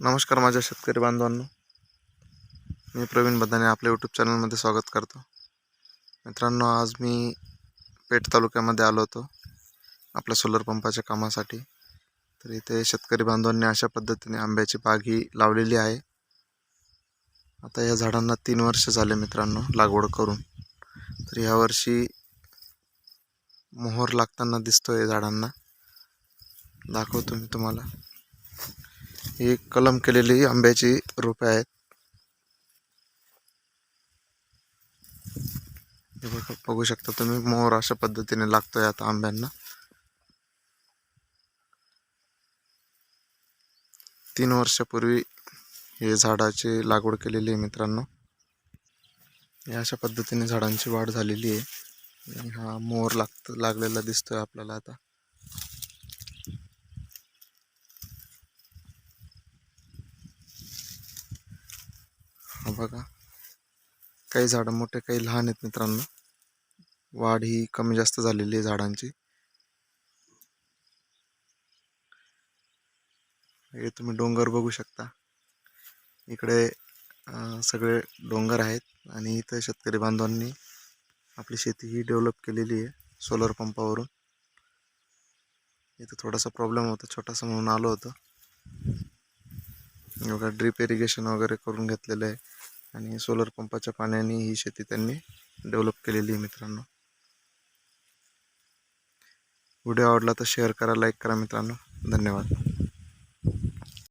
नमस्कार माझ्या शेतकरी बांधवांनो. मी प्रवीण बदाने आपल्या यूट्यूब चॅनलमध्ये स्वागत करतो. मित्रांनो आज मी पेठ तालुक्यामध्ये आलो होतो आपल्या सोलर पंपाच्या कामासाठी. तर इथे शेतकरी बांधवांनी अशा पद्धतीने आंब्याची बाग ही लावलेली आहे. आता या झाडांना तीन वर्ष झाले मित्रांनो लागवड करून. तर यावर्षी मोहर लागताना दिसतोय झाडांना. दाखवतो मी तुम्हाला. ही कलम केलेली आंब्याची रोपे आहेत. बघू शकता तुम्ही मोर अशा पद्धतीने लागतोय आता आंब्यांना. तीन वर्षापूर्वी हे झाडाची लागवड केलेली आहे मित्रांनो. हे अशा पद्धतीने झाडांची वाढ झालेली आहे. हा मोर लागत लागलेला दिसतोय आपल्याला आता. बघा. काही झाडं मोठे काही लहान आहेत मित्रांनो. वाढ ही कमी जास्त झालेली आहे झाडांची. हे तुम्ही डोंगर बघू शकता. इकडे सगळे डोंगर आहेत आणि इथं शेतकरी बांधवांनी आपली शेती ही डेव्हलप केलेली आहे सोलर पंपावरून. इथं थोडासा प्रॉब्लेम होता छोटासा म्हणून आलो होतो. बघा ड्रीप इरिगेशन वगैरे करून घेतलेलं आहे. आणि सोलर पंपाच्या पाण्याने ही शेती त्यांनी डेव्हलप केलेली आहे मित्रांनो. व्हिडिओ आवडला तर शेअर करा लाईक करा मित्रांनो. धन्यवाद.